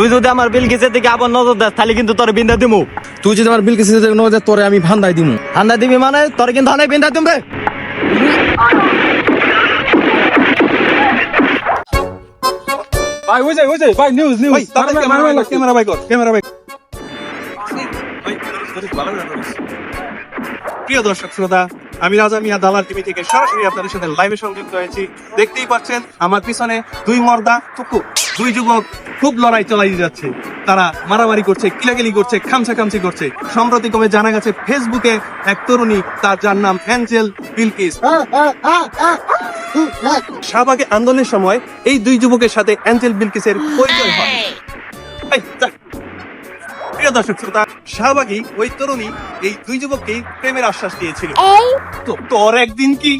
তুই যদি আমার বিল কিসের দিকে আবার নজর দেস তাহলে কিন্তু তোর বিন্দা দিমু। তুই যদি আমার বিল কিছু তোরে আমি ভান্দাই দিমু। ঠান্ডা দিবি মানে? তোর কিন্তু অনেক বিন্দা দিমবে। ভাই ওই যে ওই যে ভাই নিউজ নিউজ ক্যামেরা ভাই কর। ক্যামেরা ভাই প্রিয় দর্শক শ্রোতা আমি রাজা মিয়া দালাল টিভি থেকে সরাসরি আপনাদের সাথে লাইভে সংযুক্ত হয়েছি। দেখতেই পাচ্ছেন আমার পিছনে দুই মর্দা টুকু দুই যুবক খুব লড়াই চালাই যাচ্ছে। তারা মারামারি করছে কিলাকিলি করছে খামসা খামসি করছে। সম্প্রতি কমে জানা গেছে ফেসবুকে এক তরুণী তার যার নাম অ্যাঞ্জেল বিলকিস। শাহবাগে আন্দোলনের সময় এই দুই যুবকের সাথে অ্যাঞ্জেল বিলকিসের পরিচয় হয়। প্রিয় দর্শক শ্রোতা শাহবাগী ওই তরুণী এই দুই যুবককে প্রেমের আশ্বাস দিয়েছিল। তো তোর একদিন কি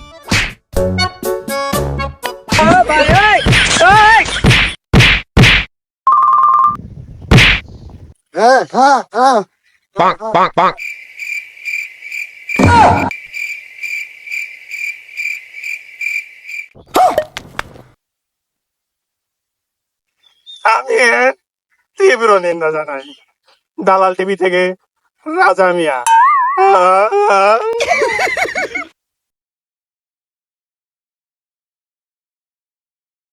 আমি তীব্র নিন্দা জানাই। দালাল টিভি থেকে রাজা মিয়া।